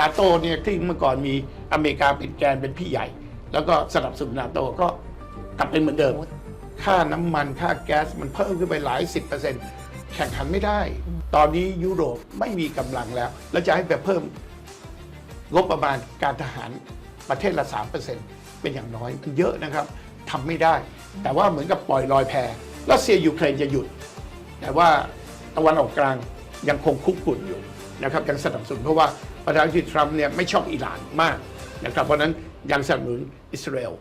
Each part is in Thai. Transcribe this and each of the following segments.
นาโตเนี่ยที่เมื่อก่อนมีอเมริกาเป็นแกนเป็นพี่ใหญ่ แล้วก็สนับสนุนนาโตก็กลับเป็นเหมือนเดิมโอ้ค่าน้ำมันค่าแก๊สมันเพิ่มขึ้นไปหลายสิบเปอร์เซ็นต์แข่งขันไม่ได้ ตอนนี้ยุโรปไม่มีกำลังแล้ว แล้วจะให้แบบเพิ่มงบประมาณการทหารประเทศละ3%เป็นอย่างน้อยมันเยอะนะครับทำไม่ได้ แต่ว่าเหมือนกับปล่อยลอยแพรัสเซียยูเครนจะหยุด แต่ว่าตะวันออกกลางยังคงคุกคุนอยู่นะครับยังสนับสนุนเพราะว่า ประธานาธิบดีทรัมป์เนี่ยไม่ชอบอิหร่านมากนะครับเพราะฉะนั้นยังสนับสนุนอิสราเอล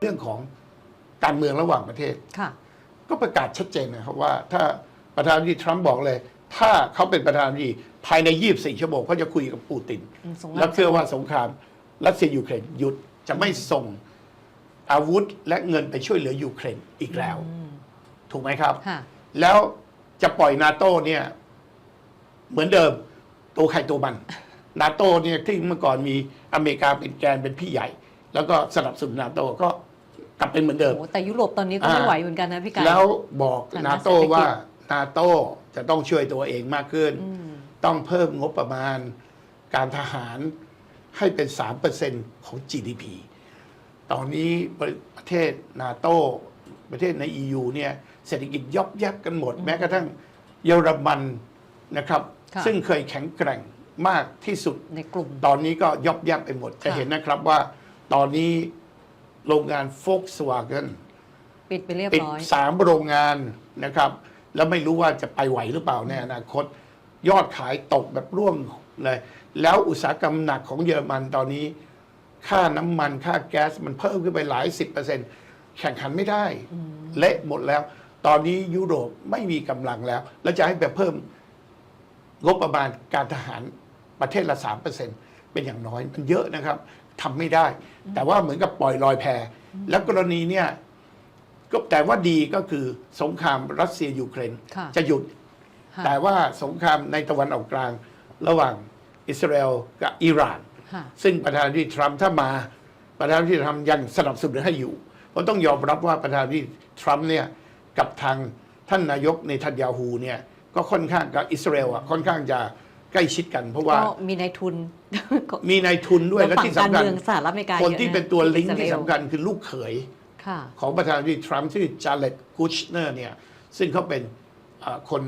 เรื่องของการเมืองระหว่างประเทศค่ะก็ประกาศชัดเจนนะครับว่าถ้าประธานาธิบดีทรัมป์บอกเลย ถ้าเขาเป็นประธานาธิบดีภายใน 24 ชั่วโมงเขาจะคุยกับปูตินอืมสงครามแล้วเชื่อว่าสงครามรัสเซียยูเครนหยุดจะไม่ส่งอาวุธและเงินไปช่วยเหลือยูเครนอีกแล้ว ถูกไหมครับค่ะแล้ว จะปล่อยนาโต้เนี่ย เหมือนเดิม ตัวใครตัวมันนาโต้เนี่ยที่เมื่อก่อนมีอเมริกาเป็นแกนเป็นพี่ใหญ่ แล้วก็สนับสนุนนาโต้ก็กลับเป็นเหมือนเดิม โอ้แต่ยุโรปตอนนี้ก็ไม่อ่าไหวเหมือนกันนะพี่ไก่แล้วบอกฐานะนาโต้เศรษฐกิจว่านาโต้จะต้องช่วยตัวเองมากขึ้นอืมต้องเพิ่มงบประมาณการทหารให้เป็น 3%ของ GDP ตอนนี้ประเทศนาโต้ประเทศใน EU เนี่ย เศรษฐกิจยอบยับกันหมด แม้กระทั่งเยอรมันนะครับ ค่ะ ซึ่งเคยแข็งแกร่งมากที่สุด ในกลุ่ม ตอนนี้ก็ยอบยับไปหมด จะค่ะ เห็นนะครับว่าตอนนี้โรงงาน Volkswagen ปิดไปเรียบปิดร้อย สามโรงงานนะครับ แล้วไม่รู้ว่าจะไปไหวหรือเปล่าในอนาคต ยอดขายตกแบบร่วงเลย แล้วอุตสาหกรรมหนักของเยอรมันตอนนี้ ค่าน้ำมันค่าแก๊สมันเพิ่มขึ้นไปหลายสิบเปอร์เซ็นต์แข่งขันไม่ได้ เละหมดแล้ว ตอนนี้ยุโรปไม่มีกำลังแล้ว แล้วจะให้แบบเพิ่มงบประมาณการทหารประเทศละสามเปอร์เซ็นต์เป็นอย่างน้อยมันเยอะนะครับทำไม่ได้ แต่ว่าเหมือนกับปล่อยลอยแพแล้วกรณีเนี่ยก็แต่ว่าดีก็คือสงครามรัสเซียยูเครนค่ะจะหยุด ค่ะ แต่ว่าสงครามในตะวันออกกลางระหว่างอิสราเอลกับอิหร่าน ค่ะ ซึ่งประธานาธิบดีทรัมป์ถ้ามาประธานาธิบดีทรัมป์ยังสนับสนุนให้อยู่เพราะต้องยอมรับว่าประธานาธิบดีทรัมป์เนี่ย กับทางท่านนายกในทันยาฮูเนี่ยก็ค่อนข้างกับอิสราเอลอะค่อนข้างจะใกล้ชิดกันเพราะว่าก็มีนายทุน มีนายทุนด้วยและฝั่งที่การสำคัญเมืองสหรัฐอเมริกาคนยอะะที่เป็นตัวลิงก์อิสราที่เอลสำคัญคือลูกเขยค่ะของประธานาธิบดีทรัมป์ชื่อจาเลตกูชเนอร์เนี่ยซึ่งเขาเป็นเอ่อคน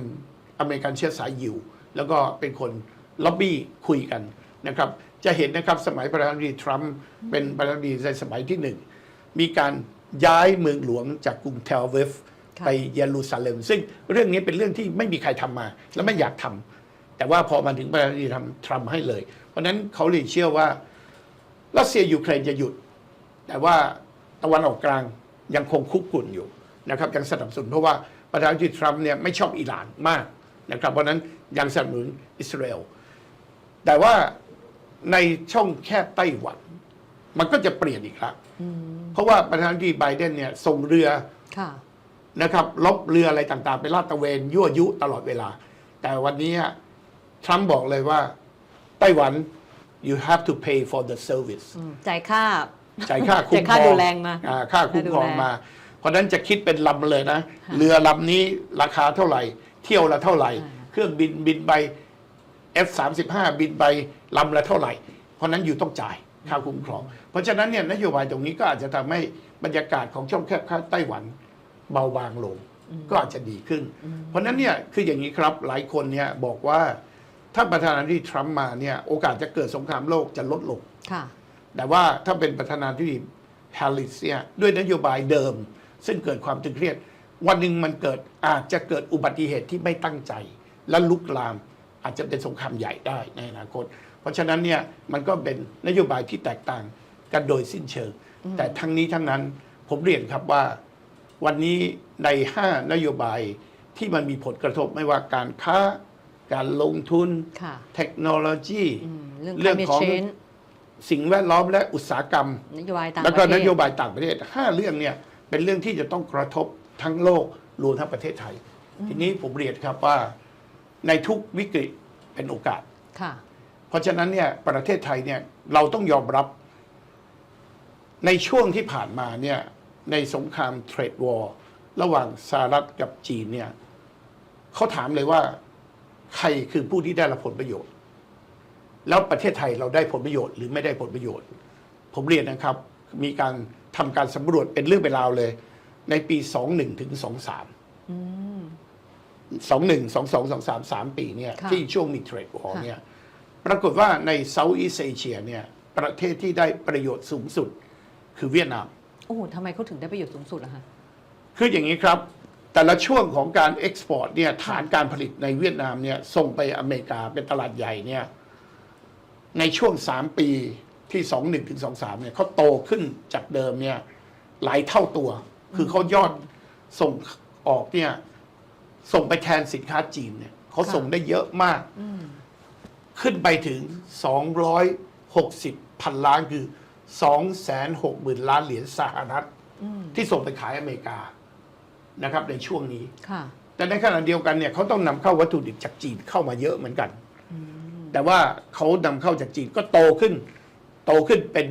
อเมริกันเชื้อสายยิวแล้วก็เป็นคนล็อบบี้คุยกันนะครับ จะเห็นนะครับสมัยประธานาธิบดีทรัมป์เป็นประธานาธิบดีในสมัยที่หนึ่งมีการย้ายเมืองหลวงจากกรุงเทลอาวิฟค่ะ ไปเยรูซาเล็มซึ่งเรื่องนี้เป็นเรื่องที่ไม่มีใครทำมา และไม่อยากทำแต่ว่าพอมาถึงประธานาธิบดีทรัมป์ทรัมป์ให้เลย เพราะฉะนั้นเขาเลยเชื่อว่ารัสเซียยูเครนจะหยุด แต่ว่าตะวันออกกลางยังคงคุกคุนอยู่นะครับยังสนับสนุนเพราะว่าประธานาธิบดีทรัมป์เนี่ยไม่ชอบอิหร่านมากนะครับ เพราะฉะนั้นยังสนับสนุนอิสราเอลแต่ว่าในช่องแคบไต้หวัน มันก็จะเปลี่ยนอีกแล้วเพราะว่าประธานาธิบดีไบเดนเนี่ยส่งเรือค่ะ นะครับลบเรืออะไรต่างๆ ไปลาดตระเวนยั่วยุตลอดเวลา แต่วันนี้ทรัมป์บอกเลยว่า ไต้หวัน you have to pay for the service อืมจ่ายค่าจ่ายค่าคุ้มจ่ายคค่ารองดูแลมาอ่าค่าคุ้มครองค่าดูแลมา เพราะฉะนั้นจะคิดเป็นลำเลยนะ เรือลำนี้ราคาเท่าไหร่ เที่ยวละเท่าไหร่ เครื่องบินบินไป F35 บินไปลำละเท่าไหร่ เพราะฉะนั้นอยู่ต้องจ่ายค่าคุ้มครอง เพราะฉะนั้นเนี่ยนโยบายตรงนี้ก็อาจจะทำให้บรรยากาศของช่องแคบไต้หวัน เบาบางลง ก็อาจจะดีขึ้น เพราะฉะนั้นเนี่ยคืออย่างนี้ครับหลายคนเนี่ยบอกว่าถ้าประธานาธิบดีทรัมป์มาเนี่ยโอกาสจะเกิดสงครามโลกจะลดลงค่ะแต่ว่าถ้าเป็นประธานาธิบดีแฮร์ริสเนี่ยด้วยนโยบายเดิม ซึ่งเกิดความตึงเครียด วันหนึ่งมันเกิดอาจจะเกิดอุบัติเหตุที่ไม่ตั้งใจ และลุกลามอาจจะเป็นสงครามใหญ่ได้ในอนาคต เพราะฉะนั้นเนี่ยมันก็เป็นนโยบายที่แตกต่างกันโดยสิ้นเชิง แต่ทั้งนี้ทั้งนั้นผมเรียนครับว่า วันนี้ใน 5 นโยบายที่มันมีผลกระทบไม่ว่าการค้า การลงทุน ค่ะเทคโนโลยี อืมเรื่องเรื่อง climate ของ change สิ่งแวดล้อมและอุตสาหกรรม นโยบายต่างแล้วปก็ระเทนศโยบายต่างประเทศห้าเรื่องเนี่ยเป็นเรื่องที่จะต้องกระทบทั้งโลกรวมทั้งประเทศไทย ทีนี้ผมเรียนครับว่าในทุกวิกฤตเป็นโอกาส ค่ะ เพราะฉะนั้นเนี่ยประเทศไทยเนี่ยเราต้องยอมรับ ในช่วงที่ผ่านมาเนี่ย ในสงครามเทรดวอร์ระหว่างสหรัฐกับจีนเนี่ยเขาถามเลยว่า ใครคือผู้ที่ได้รับผลประโยชน์ แล้วประเทศไทยเราได้ผลประโยชน์หรือไม่ได้ผลประโยชน์ ผมเรียนนะครับ มีการทำการสำรวจเป็นเรื่องเป็นราวเลย ในปี21ถึง23อืม21 22 23 3ปีเนี่ยค่ะที่ช่วงมีเทรดวอร์ค่ะเนี่ยปรากฏว่าในเซาท์อีสเอเชียเนี่ยประเทศที่ได้ประโยชน์สูงสุดคือเวียดนาม โอ้โหทำไมเขาถึงได้ประโยชน์สูงสุดอะคะ คืออย่างนี้ครับ แต่ละช่วงของการเอ็กซ์พอร์ตเนี่ยฐานการผลิตในเวียดนามเนี่ยส่งไปอเมริกาเป็นตลาดใหญ่เนี่ยในช่วง 3 ปีที่ 21ถึง23เนี่ยเขาโตขึ้นจากเดิมเนี่ยหลายเท่าตัว คือเขายอดส่งออกเนี่ยส่งไปแทนสินค้าจีนเนี่ยเขาส่งได้เยอะมากอืมขึ้นไปถึง 260 พันล้านคือ 260,000หมื่นล้านเหรียญสหรัฐอืมที่ส่งไปขายอเมริกานะครับในช่วงนี้ค่ะแต่ในขณะเดียวกันเนี่ยเขาต้องนำเข้าวัตถุดิบจากจีนเข้ามาเยอะเหมือนกันอืมแต่ว่าเขานำเข้าจากจีนก็โตขึ้น โตขึ้นเป็น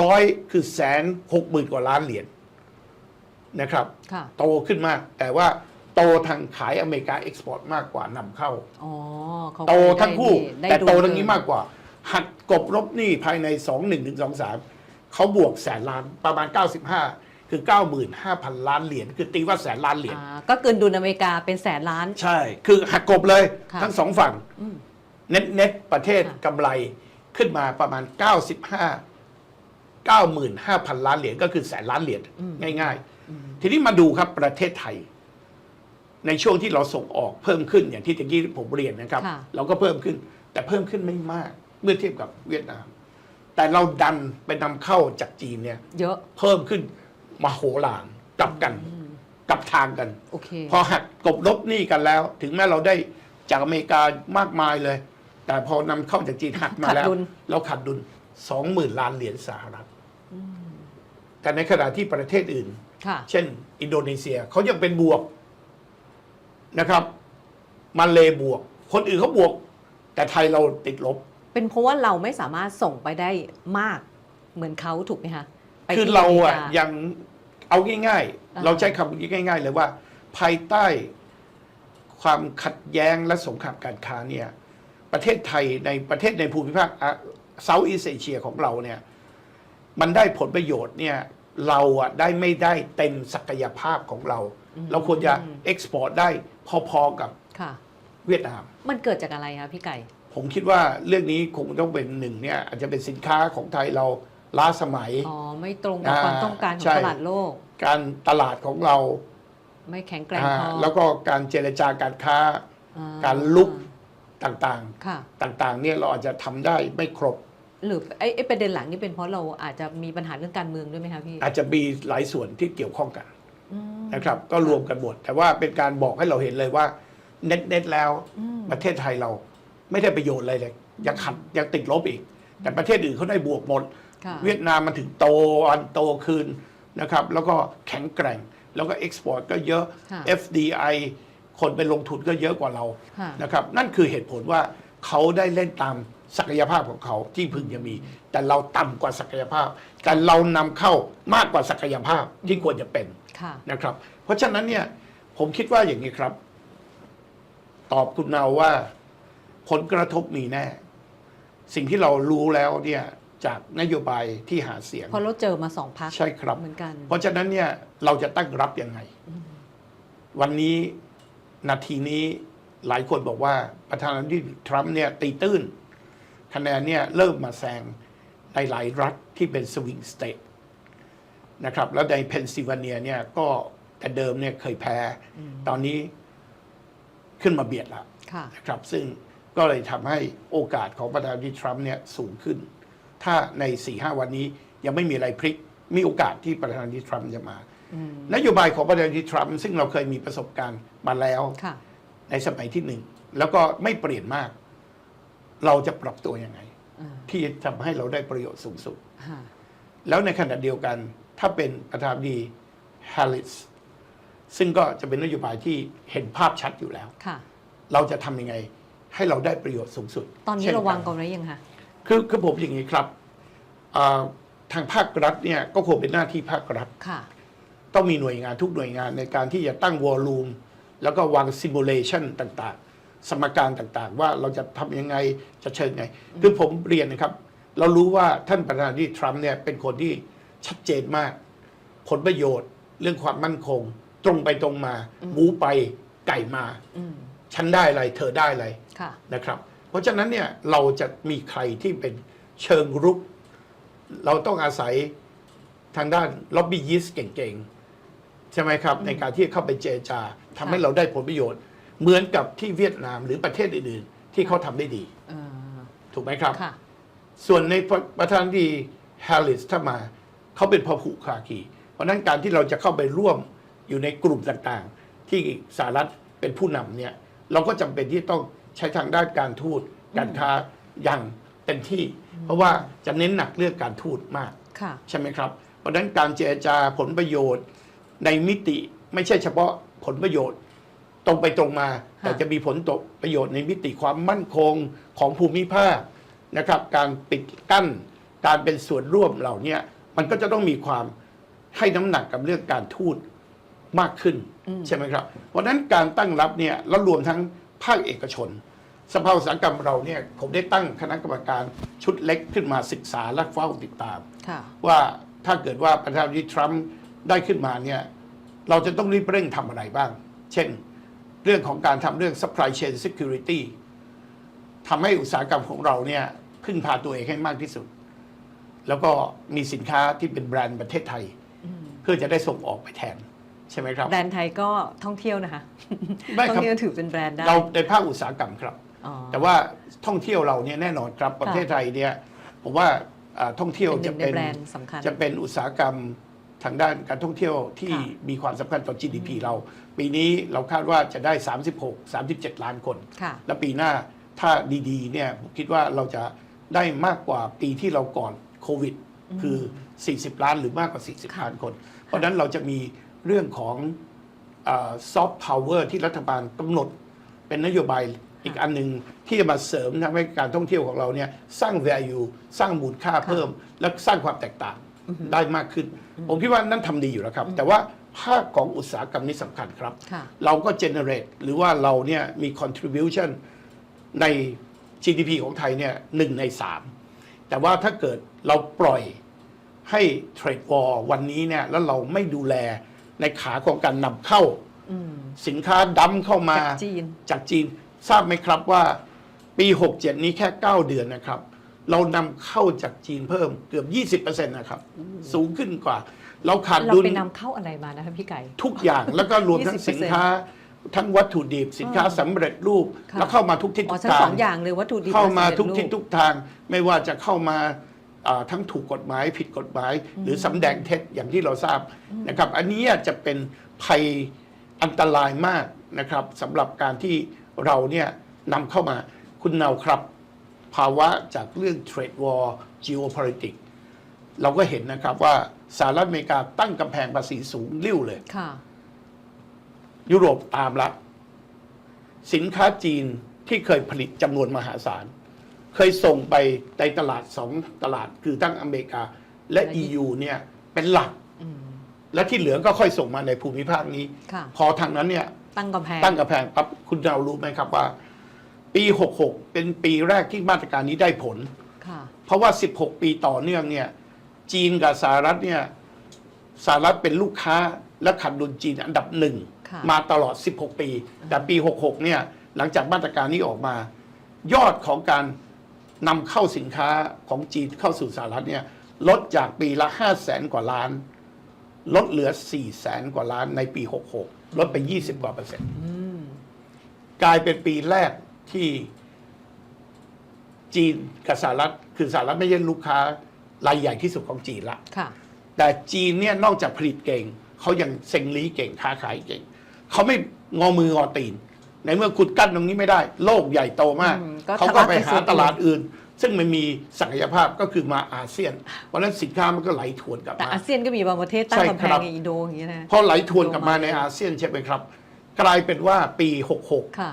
ร้อยคือแสนหกหมื่นกว่าล้านเหรียญนะครับค่ะโตขึ้นมาก แต่ว่าโตทางขายอเมริกาเอ็กซ์พอร์ตมากกว่านำเข้าอ๋อเขาโตก็เลยทั้งคู่ได้แต่โตดุลทั้งนี้มากกว่า หักกบลบหนี้ภายใน 2 1ถึง2 3 เขาบวกแสนล้านประมาณ 95 คือ 95,000 ล้านเหรียญคือตีว่าแสนล้านเหรียญอ่าก็เกินดุลอเมริกาเป็นแสนล้าน ใช่ คือหักกบเลยค่ะ ทั้งสองฝั่งอืม เน็ตเน็ตประเทศค่ะ กำไรขึ้นมาประมาณ 95 95,000 ล้านเหรียญก็คือแสนล้านเหรียญง่าย อืม ๆ ทีนี้มาดูครับประเทศไทย ในช่วงที่เราส่งออกเพิ่มขึ้นอย่างที่ตะกี้ผมเรียนนะครับ ค่ะ เราก็เพิ่มขึ้น แต่เพิ่มขึ้นไม่มาก เมื่อเทียบกับเวียดนาม แต่เราดันไปนำเข้าจากจีนเนี่ย เยอะเพิ่มขึ้นมโหฬารกลับกันอืมกลับทางกัน โอเค พอหักกบลบหนี้กันแล้ว ถึงแม้เราได้จากอเมริกามากมายเลย แต่พอนำเข้าจากจีนหักมาแล้ว ขาดดุล เราขาดดุลสองหมื่นล้านเหรียญสหรัฐแต่ในขณะที่ประเทศอื่น ค่ะ เช่น อินโดนีเซียเขายังเป็นบวกนะครับมาเลบวก คนอื่นเขาบวก แต่ไทยเราติดลบ เป็นเพราะว่าเราไม่สามารถส่งไปได้มากเหมือนเขาถูกไหมคะไปคือที่เราอะมก ยังเอาง่ายอ่า ๆ เราใช้คำนี้ง่าย ๆ เลยว่า ภายใต้ความขัดแย้งและสงครามการค้าเนี่ย ประเทศไทยในประเทศในภูมิภาคเซาท์อีสเอเชียของเราเนี่ย มันได้ผลประโยชน์เนี่ย เราอะได้ไม่ได้เต็มศักยภาพของเรา เราควรจะเอ็กซ์พอร์ตได้พอๆกับค่ะ เวียดนาม มันเกิดจากอะไรคะพี่ไก่ ผมคิดว่าเรื่องนี้คงต้องเป็นหนึ่งเนี่ยอาจจะเป็นสินค้าของไทยเราล้าสมัย อ๋อ ไม่ตรงกับอ่าความต้องการขอใช่งตลาดโลก การตลาดของเรา ไม่แข็งแกร่งอ่าพอแล้วก็การเจรจาการค้าอ่การลุกต่างค่ะๆต่างๆ เนี่ยเราอาจจะทำได้ไม่ครบ หรือไอ้ไอ้ประเด็นหลังนี่เป็นเพราะเราอาจจะมีปัญหาเรื่องการเมืองด้วยไหมคะพี่ อาจจะมีหลายส่วนที่เกี่ยวข้องกันอืมนะครับ ก็รวมกันหมด แต่ว่าเป็นการบอกให้เราเห็นเลยว่าเน็ตเน็ตๆแล้วอืมประเทศไทยเรา ไม่ได้ประโยชน์อะไรเลยยังขัดยังติดลบอีก แต่ประเทศอื่นเขาได้บวกหมดค่ะเวียดนามมันถึงโตวันโตคืนนะครับ แล้วก็แข็งแกร่ง แล้วก็เอ็กซ์พอร์ตก็เยอะค่ะ FDI คนไปลงทุนก็เยอะกว่าเราค่ะนะครับ นั่นคือเหตุผลว่าเขาได้เล่นตามศักยภาพของเขาที่พึงจะมี แต่เราต่ำกว่าศักยภาพ แต่เรานำเข้ามากกว่าศักยภาพที่ควรจะเป็นค่ะนะครับ เพราะฉะนั้นเนี่ยผมคิดว่าอย่างนี้ครับ ตอบคุณเนาว่า ผลกระทบมีแน่ สิ่งที่เรารู้แล้วเนี่ยจากนโยบายที่หาเสียง เพราะเราเจอมาสองพักใช่ครับเหมือนกัน เพราะฉะนั้นเนี่ยเราจะตั้งรับยังไง วันนี้นาทีนี้หลายคนบอกว่าประธานาธิบดีทรัมป์เนี่ยตีตื้น คะแนนเนี่ยเริ่มมาแซงในหลายรัฐที่เป็นสวิงสเตทนะครับ แล้วในเพนซิลเวเนียเนี่ยก็แต่เดิมเนี่ยเคยแพ้ ตอนนี้ขึ้นมาเบียดแล้วค่ะนะครับ ซึ่ง ก็เลยทำให้โอกาสของประธานาธิบดีทรัมป์เนี่ยสูงขึ้น ถ้าใน4ีหวันนี้ยังไม่มีอะไรพลิก มีโอกาสที่ประธานาธิบดีทรัมป์จะมาอืมนโยบายของประธานาธิบดีทรัมป์ซึ่งเราเคยมีประสบการณ์มาแล้วค่ะในสมัยที่หนึ่งแล้วก็ไม่เปลี่ยนมาก เราจะปรับตัวยังไงอ่าที่จะทำให้เราได้ประโยชน์สูงสุดค่ะแล้วในขณะเดียวกันถ้าเป็นประธานาธิบดีแฮร์ริสซึ่งก็จะเป็นนโยบายที่เห็นภาพชัดอยู่แล้วค่ะเราจะทำยังไง ให้เราได้ประโยชน์สูงสุด ตอนนี้ช่ระวังกักันไว้ยังคะคือคือผมอย่างนี้ครับอ่าทางภาครัฐเนี่ยก็คงเป็นหน้าที่ภาครัฐค่ะต้องมีหน่วยงานทุกหน่วยงานในการที่จะตั้งวอลลุ่มแล้วก็วางซิมูเลชันต่างๆ สมการต่างๆ ว่าเราจะทำยังไงจะเชิญไง คือผมเรียนนะครับ เรารู้ว่าท่านประธานาธิบดีทรัมป์เนี่ยเป็นคนที่ชัดเจนมาก ผลประโยชน์เรื่องความมั่นคง ตรงไปตรงมาหมูไปไก่มาอืมฉันได้อะไร เธอได้อะไรค่ะ นะครับ เพราะฉะนั้นเนี่ยเราจะมีใครที่เป็นเชิงรุก เราต้องอาศัยทางด้านล็อบบี้ยิสเก่งๆ ใช่ไหมครับ ในการที่เข้าไปเจรจาทำให้เราได้ผลประโยชน์ เหมือนกับที่เวียดนามหรือประเทศอื่นๆ ที่เขาทำได้ดีเออถูกไหมครับค่ะส่วนในประธานาธิบดีแฮร์ริสถ้ามาเขาเป็นพหุคาคี เพราะฉะนั้นการที่เราจะเข้าไปร่วมอยู่ในกลุ่มต่างๆ ที่สหรัฐเป็นผู้นำเนี่ย เราก็จำเป็นที่ต้อง ใช้ทางด้านการทูตการค้าอย่างเต็มที่ เพราะว่าจะเน้นหนักเรื่องการทูตมากค่ะใช่ไหมครับ เพราะฉะนั้นการเจรจาผลประโยชน์ในมิติไม่ใช่เฉพาะผลประโยชน์ ตรงไปตรงมา แต่จะมีผลตกประโยชน์ในมิติความมั่นคงของภูมิภาคนะครับ การปิดกั้นการเป็นส่วนร่วมเหล่าเนี้ยมันก็จะต้องมีความให้น้ำหนักกับเรื่องการทูตมากขึ้นอืมใช่ไหมครับ เพราะฉะนั้นการตั้งรับเนี่ยแล้วรวมทั้ง ภาคเอกชน สภาอุตสาหกรรมเราเนี่ยผมได้ตั้งคณะกรรมการชุดเล็กขึ้นมาศึกษาและเฝ้าติดตาม ค่ะ ว่าถ้าเกิดว่าประธานาธิบดีทรัมป์ได้ขึ้นมาเนี่ยเราจะต้องรีบเร่งทำอะไรบ้าง เช่น เรื่องของการทำเรื่อง supply chain security ทำให้อุตสาหกรรมของเราเนี่ยพึ่งพาตัวเองให้มากที่สุด แล้วก็มีสินค้าที่เป็นแบรนด์ประเทศไทย เพื่อจะได้ส่งออกไปแทน ใช่ไหมครับ แบรนด์ไทยก็ท่องเที่ยวนะคะไม่ท่อครังบเที่ยวถือเป็นแบรนด์ได้ เราในภาคอุตสาหกรรมครับ อ๋อ แต่ว่าท่องเที่ยวเราเนี่ยแน่นอนครับประเทศไทยเนี่ยผมว่าอ่าท่องเที่ยวเป็นหจะนึ่งในเป็นแบรนด์สำคัญ จะเป็นอุตสาหกรรมทางด้านการท่องเที่ยวที่ค่ะมีความสำคัญต่อ GDP เรา ปีนี้เราคาดว่าจะได้ 36 37 ล้านคน ค่ะ และปีหน้าถ้าดีๆเนี่ยผมคิดว่าเราจะได้มากกว่าปีที่เราก่อนโควิด คือ 40 ล้านหรือมากกว่า 40 ล้านคน เพราะฉะนั้นเราจะมี เรื่องของซอฟต์พาวเวอร์ที่รัฐบาลกำหนดเป็นนโยบายอีกอันหนึ่งที่จะมาเสริมทำให้การท่องเที่ยวของเราเนี่ยสร้าง value สร้างมูลค่าเพิ่ม และสร้างความแตกต่างได้มากขึ้น ผมคิดว่านั่นทำดีอยู่แล้วครับ แต่ว่าภาคของอุตสาหกรรมนี้สำคัญครับค่ะเราก็ generate หรือว่าเราเนี่ยมี contribution ใน GDP ของไทยเนี่ยหนึ่งในสามแต่ว่าถ้าเกิดเราปล่อยให้ trade war วันนี้เนี่ยแล้วเราไม่ดูแล ในขาของการนำเข้า อืม สินค้าดั้มเข้ามาจากจีน จากจีนทราบไหมครับว่า ปี 67 นี้แค่ 9 เดือนนะครับ เรานำเข้าจากจีนเพิ่มเกือบ 20%นะครับ สูงขึ้นกว่า เราขาดเราดุลไปนำเข้าอะไรมานะคะพี่ไก่ ทุกอย่างแล้วก็รวมทั้ง20%สินค้า ทั้งวัตถุดิบสินค้าสำเร็จรูป ค่ะ แล้วเข้ามาทุกทิศอ๋อทุกทั้งทาสองง อย่างเลยวัตถุดิบเข้ามาและสำร็จทุกทิศรูปทุกทางไม่ว่าจะเข้ามาอ่า ทั้งถูกกฎหมายผิดกฎหมาย หรือสำแดงเท็จอย่างที่เราทราบนะครับ อันนี้จะเป็นภัยอันตรายมากนะครับสำหรับการที่เราเนี่ยนำเข้ามาคุณเนาครับ ภาวะจากเรื่อง trade war geopolitics เราก็เห็นนะครับว่าสหรัฐอเมริกาตั้งกำแพงภาษีสูงริ่วเลยค่ะยุโรปตามละ สินค้าจีนที่เคยผลิตจำนวนมหาศาล เคยส่งไปในตลาดสองตลาดคือทั้งอเมริกาและและ EU เนี่ยเป็นหลัก อืม และที่เหลือก็ค่อยส่งมาในภูมิภาคนี้ ค่ะ พอทางนั้นเนี่ย ตั้งกำแพง ตั้งกระแพงปั๊บคุณเรารู้ไหมครับว่า ปี 66 เป็นปีแรกที่มาตรการนี้ได้ผล ค่ะ เพราะว่า 16 ปีต่อเนื่องเนี่ย จีนกับสหรัฐเนี่ยสหรัฐเป็นลูกค้าและขาดดุลจีนอันดับหนึ่ง ค่ะ มาตลอด 16 ปี แต่ปี 66 เนี่ย หลังจากมาตรการนี้ออกมา ยอดของการ นำเข้าสินค้าของจีนเข้าสู่สหรัฐเนี่ยลดจากปีละ 5 0 0แสนกว่าล้าน ลดเหลือ4แสนกว่าล้านในปี 66 ลดไป 20 กว่าเปอร์เซ็นต์อืมกลายเป็นปีแรกที่จีนกับสหรัฐคือสหรัฐไม่ใช่ลูกค้ารายใหญ่ที่สุดของจีนละค่ะ แต่จีนเนี่ยนอกจากผลิตเก่ง เขายังเซ็งลีเก่งค้าขายเก่ง เขาไม่งอมืองอตีน ในเมื่อคุณกั้นตรงนี้ไม่ได้ โลกใหญ่โตมาก อืมก็เขาก็ไปทะลักไปหาสู่ ตลาดอื่น ซึ่งมันมีศักยภาพก็คือมาอาเซียน เพราะฉะนั้นสินค้ามันก็ไหลทวนกลับแต่มา อาเซียนก็มีบางประเทศตั้งใช่กำแพครังบ อย่างอินโดอย่างเงี้ยนะ พอไหลทวนกลับมาในโดนมาอาเซียนใช่ไหมครับ กลายเป็นว่าปี 66 ค่ะ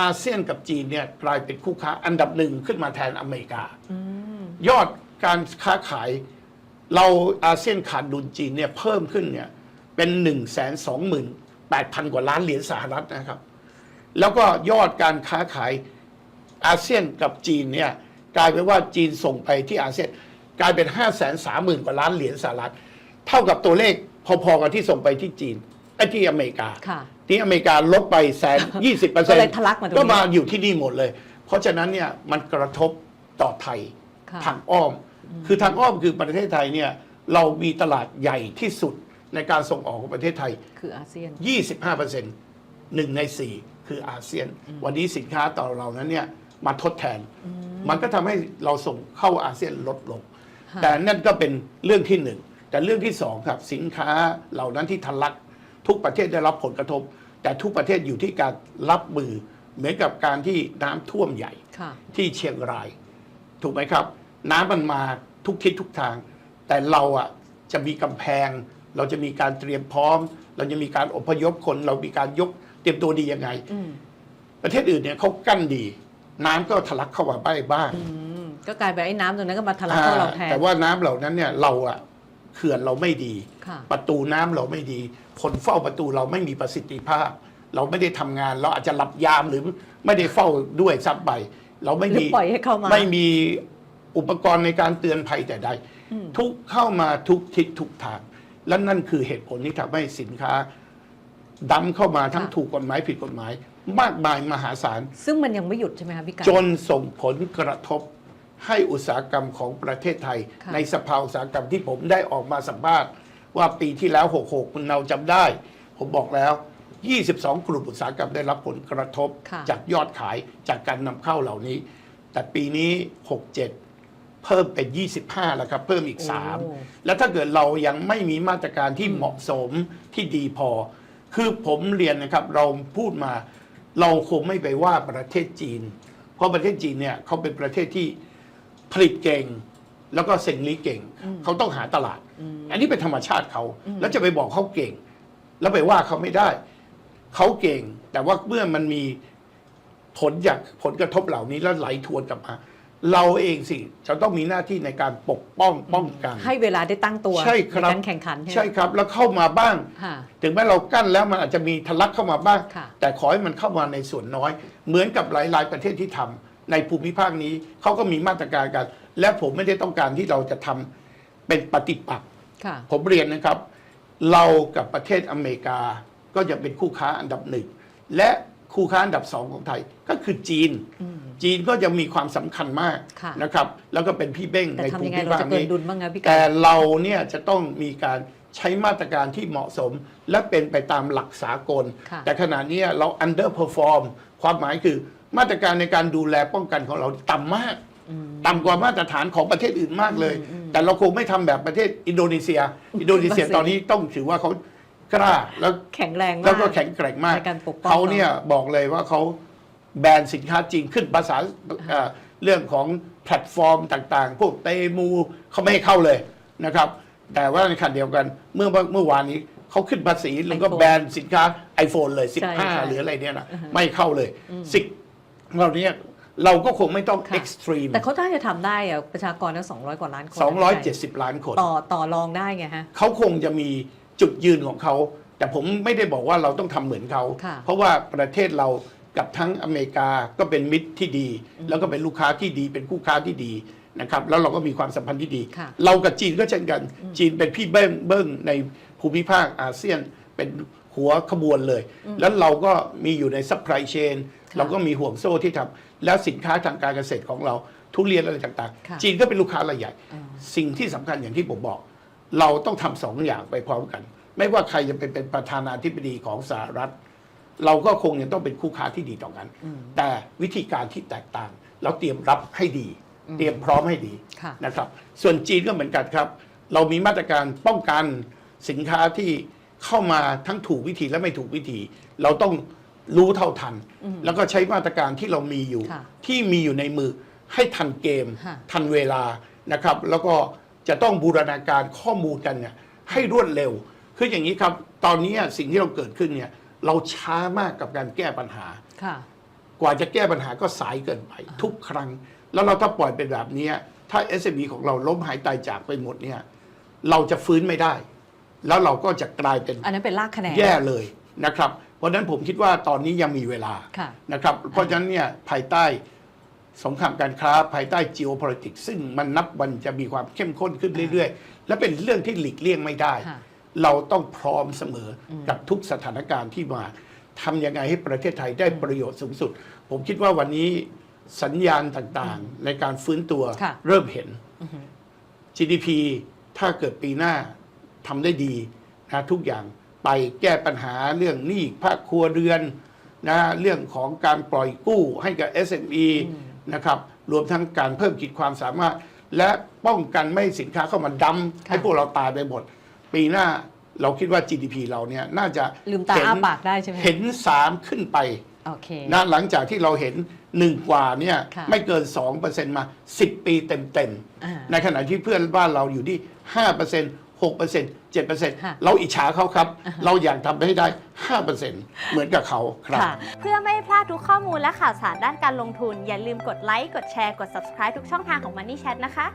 อาเซียนกับจีนเนี่ยกลายเป็นคู่ค้าอันดับหนึ่งขึ้นมาแทนอเมริกา อืม ยอดการค้าขายเราอาเซียนขาดดุลจีนเนี่ยเพิ่มขึ้นเนี่ยเป็น1นึ่งแสนสองหมื่นแปดพันกว่าล้านเหรียญสหรัฐนะครับ แล้วก็ยอดการค้าขายอาเซียนกับจีนเนี่ยกลายเป็นว่าจีนส่งไปที่อาเซียนกลายเป็น5้าแสนสามหมื่นกว่าล้านเหรียญสหรัฐ เท่ากับตัวเลขพอๆกับที่ส่งไปที่จีนไอ้ที่อเมริกา ค่ะ ที่อเมริกาลบไปแสนยี่สิบเปอร์ก็เซ็นเลยต์ทะลักมาตรงนี้ก็มาอยู่ที่นี่หมดเลย เพราะฉะนั้นเนี่ยมันกระทบต่อไทยค่ะ ทางอ้อม คือทางอ้อมคือประเทศไทยเนี่ยเรามีตลาดใหญ่ที่สุดในการส่งออกของประเทศไทย คืออาเซียน 25เปอร์เซ็นต์หนึ่งในสี่ คืออาเซียน วันนี้สินค้าต่อเรานั้นเนี่ยมาทดแทน มันก็ทำให้เราส่งเข้าอาเซียนลดลงค่ะแต่นั่นก็เป็นเรื่องที่หนึ่งแต่เรื่องที่สองครับสินค้าเหล่านั้นที่ทะลักทุกประเทศได้รับผลกระทบ แต่ทุกประเทศอยู่ที่การรับมือเหมือนกับการที่น้ำท่วมใหญ่ค่ะที่เชียงราย ถูกไหมครับ น้ำมันมาทุกทิศทุกทาง แต่เราอะจะมีกำแพง เราจะมีการเตรียมพร้อม เราจะมีการอพยพคน เรามีการยกเตรียมตัวดียังไง อืมประเทศอื่นเนี่ยเขากั้นดี น้ำก็ทะลักเข้ามาบ้างบ้างอืมก็กลายเป็นไอ้น้ำตรงนั้นก็มาทะลักเข้าเราแทนแต่ว่าน้ำเหล่านั้นเนี่ยเราอะเขื่อนเราไม่ดี ค่ะ ประตูน้ำเราไม่ดี คนเฝ้าประตูเราไม่มีประสิทธิภาพ เราไม่ได้ทำงาน เราอาจจะหลับยามหรือไม่ได้เฝ้าด้วยซ้ำไปเราไม่หรือมีปล่อยให้เข้ามา ไม่มีอุปกรณ์ในการเตือนภัยแต่ใด อืม ทุกเข้ามาทุกทิศทุกทาง และนั่นคือเหตุผลที่ทำให้สินค้า ดำเข้ามาทั้งถูกกฎหมายผิดกฎหมาย มากมายมหาศาล ซึ่งมันยังไม่หยุดใช่ไหมคะพี่ไก่จนส่งผลกระทบให้อุตสาหกรรมของประเทศไทย ค่ะ ในสภาอุตสาหกรรมที่ผมได้ออกมาสัมภาษณ์ ว่าปีที่แล้ว 66 คุณเราจำได้ ผมบอกแล้ว 22 กลุ่มอุตสาหกรรมได้รับผลกระทบ ค่ะ จากยอดขายจากการนำเข้าเหล่านี้ แต่ปีนี้ 67 เพิ่มเป็น 25 แล้วครับ เพิ่มอีก โอ้ 3 แล้วถ้าเกิดเรายังไม่มีมาตรการที่เหมาะสมที่ดีพอ คือผมเรียนนะครับเราพูดมา เราคงไม่ไปว่าประเทศจีน เพราะประเทศจีนเนี่ยเขาเป็นประเทศที่ผลิตเก่ง แล้วก็เซ็งลีเก่ง เขาต้องหาตลาด อันนี้เป็นธรรมชาติเขา แล้วจะไปบอกเขาเก่ง แล้วไปว่าเขาไม่ได้ เขาเก่ง แต่ว่าเมื่อมันมีผลจากผลกระทบเหล่านี้แล้วไหลทวนกลับมา เราเองสิจะต้องมีหน้าที่ในการปกป้องป้องกัน ให้เวลาได้ตั้งตัวใช่ครับการแข่งขัน ใช่ใช่ไหมครับแล้วเข้ามาบ้างค่ะถึงแม้เรากั้นแล้วมันอาจจะมีทะลักเข้ามาบ้างค่ะแต่ขอให้มันเข้ามาในส่วนน้อย เหมือนกับหลาย ๆ ประเทศที่ทำในภูมิภาคนี้เขาก็มีมาตรการกัน และผมไม่ได้ต้องการที่เราจะทำเป็นปฏิปักษ์ค่ะผมเรียนนะครับ เรากับประเทศอเมริกาก็ยังเป็นคู่ค้าอันดับหนึ่งและคู่ค้าอันดับสองของไทยก็คือจีนอืม จีนก็ยังมีความสำคัญมากค่ะนะครับ แล้วก็เป็นพี่เบ้งแต่ในทำภูยังไงมิเราภาคจะเกินนี้ดุลบ้างนะพี่ไก่แต่เราเนี่ยจะต้องมีการใช้มาตรการที่เหมาะสม และเป็นไปตามหลักสากลค่ะแต่ขณะนี้เรา underperform ความหมายคือมาตรการในการดูแลป้องกันของเราต่ำมากต่ำกว่ามาตรฐานของประเทศอื่นมากเลย แต่เราคงไม่ทำแบบประเทศอินโดนีเซีย อินโดนีเซียบราซิลตอนนี้ต้องถือว่าเขากล้าแล้วแข็งแรงมากแล้วก็แข็งแกร่งมากในการปกป้องเขาเนี่ยบอกเลยว่าเขา แบนสินค้าจีนขึ้นภาษาเอ่อเรื่องของแพลตฟอร์มต่างๆ พวกเตมูเขาไม่ให้เข้าเลยนะครับ แต่ว่าในขณะเดียวกันเมื่อเมื่อวานนี้เขาขึ้นภาษีแล้วก็ iPhone แบนสินค้า iPhone เลย ใช่ค่ะ15 หรืออะไรเนี่ยนะไม่เข้าเลยสิ่งเหล่านี้เราก็คงไม่ต้องค่ะ เอ็กซ์ตรีมแต่เขาน่าจะทำได้อะประชากรตั้ง200 กว่าล้านคนนะพี่ไก่270 ล้านคน ต่อต่อรองได้ไงฮะ เขาคงจะมีจุดยืนของเขา แต่ผมไม่ได้บอกว่าเราต้องทำเหมือนเขา ค่ะ เพราะว่าประเทศเรา กับทั้งอเมริกาก็เป็นมิตรที่ดี แล้วก็เป็นลูกค้าที่ดี เป็นคู่ค้าที่ดีนะครับแล้วเราก็มีความสัมพันธ์ที่ดี ค่ะเรากับจีนก็เช่นกันจีนเป็นพี่เบิ้งเบิ้งในภูมิภาคอาเซียนเป็นหัวขบวนเลย แล้วเราก็มีอยู่ในซัพพลายเชนค่ะเราก็มีห่วงโซ่ที่ทำแล้วสินค้าทางการเกษตรของเราทุเรียนอะไรต่างค่ะ ๆ จีนก็เป็นลูกค้ารายใหญ่อ่าสิ่งที่สำคัญอย่างที่ผมบอก เราต้องทำสองอย่างไปพร้อมกัน ไม่ว่าใครจะเป็นเป็นประธานาธิบดีของสหรัฐ เราก็คงยังต้องเป็นคู่ค้าที่ดีต่อกัน แต่วิธีการที่แตกต่าง เราเตรียมรับให้ดี เตรียมพร้อมให้ดีค่ะนะครับ ส่วนจีนก็เหมือนกันครับ เรามีมาตรการป้องกันสินค้าที่เข้ามาทั้งถูกวิธีและไม่ถูกวิธี เราต้องรู้เท่าทัน แล้วก็ใช้มาตรการที่เรามีอยู่ค่ะที่มีอยู่ในมือให้ทันเกมค่ะทันเวลานะครับ แล้วก็จะต้องบูรณาการข้อมูลกันเนี่ยให้รวดเร็วคืออย่างนี้ครับ ตอนนี้สิ่งที่เราเกิดขึ้นเนี่ย เราช้ามากกับการแก้ปัญหา ค่ะ กว่าจะแก้ปัญหาก็สายเกินไป ทุกครั้ง แล้วเราถ้าปล่อยเป็นแบบนี้ถ้า SME ของเราล้มหายตายจากไปหมดเนี่ย เราจะฟื้นไม่ได้ แล้วเราก็จะกลายเป็นอันนั้นเป็นลากคะแนน แย่เลยนะครับ เพราะฉะนั้นผมคิดว่าตอนนี้ยังมีเวลาค่ะ นะครับ เพราะฉะนั้นเนี่ยภายใต้สงครามการค้าภายใต้ geopolitics ซึ่งมันนับวันจะมีความเข้มข้นขึ้นเรื่อย ๆ และเป็นเรื่องที่หลีกเลี่ยงไม่ได้ ค่ะ เราต้องพร้อมเสมออมกับทุกสถานการณ์ที่มาทำยังไงให้ประเทศไทยได้ประโยชน์สูงสุด ผมคิดว่าวันนี้สัญญาณต่างๆ ในการฟื้นตัวค่ะเริ่มเห็นอือฮึ GDP ถ้าเกิดปีหน้าทำได้ดีนะทุกอย่างไปแก้ปัญหาเรื่องหนี้ภาคครัวเรือนนะเรื่องของการปล่อยกู้ให้กับ SME นะครับรวมทั้งการเพิ่มขีดความสามารถ และป้องกันไม่ให้สินค้าเข้ามาดำค่ะให้พวกเราตายไปหมด ปีหน้าเราคิดว่า GDP เราเนี่ยน่าจะลืมตาเห็นอ้าปากได้ใช่ไหมเห็นสามขึ้นไปโอเค นะหลังจากที่เราเห็นหนึ่งกว่าเนี่ยค่ะ ไม่เกิน 2%มา 10 ปีเต็มๆอ่าในขณะที่เพื่อนบ้านเราอยู่ที่ห้าเปอร์เซ็นต์หกเปอร์เซ็นต์เจ็ดเปอร์เซ็นต์ค่ะเราอิจฉาเขาครับ เราอยากทำไปให้ได้ห้าเปอร์เซ็นต์เหมือนกับเขาครับ ค่ะ เพื่อไม่ให้พลาดทุกข้อมูลและข่าวสารด้านการลงทุน อย่าลืมกดไลค์ กดแชร์ กด subscribe ทุกช่องทางของ Money Chat นะคะ